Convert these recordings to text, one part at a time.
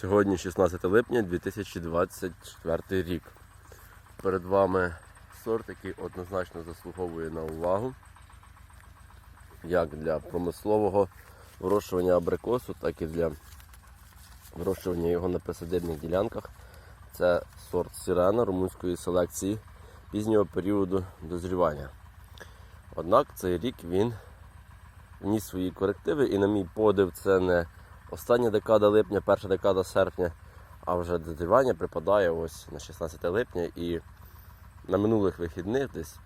Сьогодні 16 липня 2024 рік. Перед вами сорт, який однозначно заслуговує на увагу як для промислового вирощування абрикосу, так і для вирощування його на присадибних ділянках. Це сорт сирена румунської селекції пізнього періоду дозрівання. Однак цей рік він вніс свої корективи, і на мій подив, це не остання декада липня, перша декада серпня, а вже дозрівання припадає ось на 16 липня і на минулих вихідних десь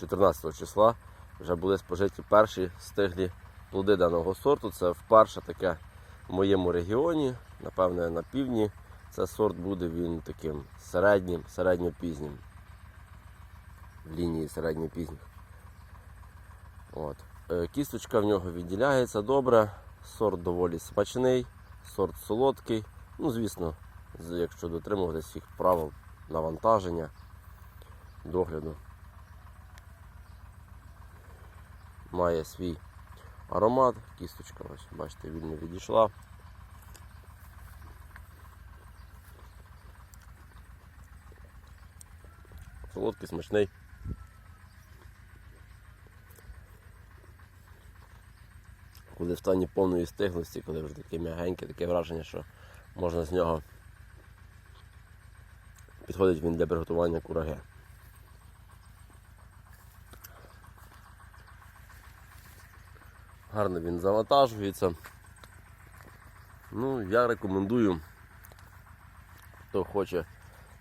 14 числа вже були спожиті перші стиглі плоди даного сорту. Це вперше таке в моєму регіоні, напевне, на півдні. Це сорт буде він таким середнім, середньопізнім. В лінії середньопізніх. От. Е, Кісточка в нього відділяється добре, сорт доволі смачний, сорт солодкий. Ну, звісно, якщо дотримуватись всіх правил навантаження, догляду. Має свій аромат, кісточка, ось, бачите, вільно відійшла. Солодкий, смачний. Коли в стані повної стиглості, коли вже таке м'ягеньке, таке враження, що можна з нього підходить він для приготування кураги. Гарно він завантажується. Ну, я рекомендую, хто хоче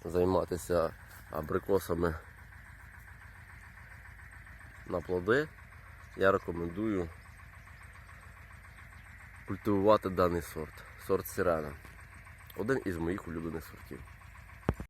займатися абрикосами на плоди, я рекомендую культивувати даний сорт. Сорт Сірена. Один із моїх улюблених сортів.